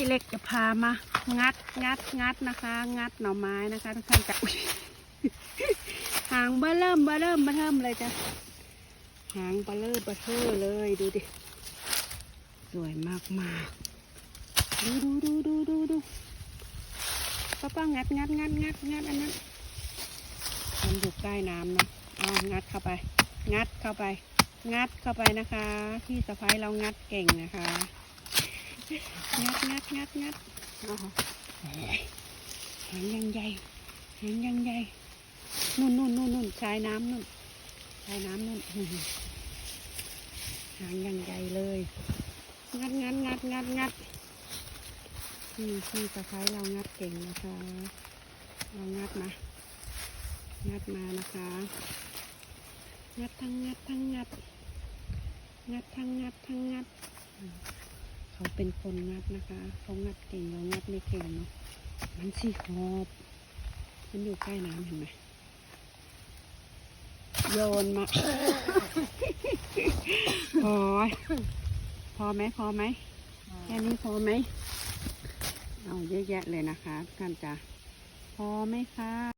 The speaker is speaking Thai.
พี่เล็กจะพามา งัดงัดงัดนะคะ งัดหน่อไม้นะคะทุกท่านจะหางเบอเริ่มเบอเริ่มเบอเริ่มเลยจ้ะหางเบอเริ่มเบอเทอร์เลยดูดิสวยมากมากดูดูดูดูดูดูป้าป้างัดงัดงัดงัดงัดอันนั้นมันอยู่ใต้น้ำนะเอางัดเข้าไป งัดเข้าไป งัดเข้าไปนะคะ พี่สะพ้ายเรางัดเก่งนะคะ งัดงัดงัดงัดหางยังใหญ่หางยังใหญ่นู่นนู่นนู่นนู่นชายน้ำนู่นชายน้ำนู่นหางยังใหญ่เลย งัดงัดงัดงัดงัดนี่พี่สะพ้ายเรางัดเก่งนะคะเรางัดมางัดมานะคะ งัดทั้งงัดทั้งงัด งัดทั้งงัดทั้งงัด เขาเป็นคนงัดนะคะเขางัดเก่งเรางัดไม่เก่งเนาะมันสีหอบมันอยู่ใกล้น้ำเห็นไหมโยนมา พอ พอไหมพอไหมแค่นี้พอไหมเอาเยอะแยะเลยนะคะท่านจ๋าพอไหมคะ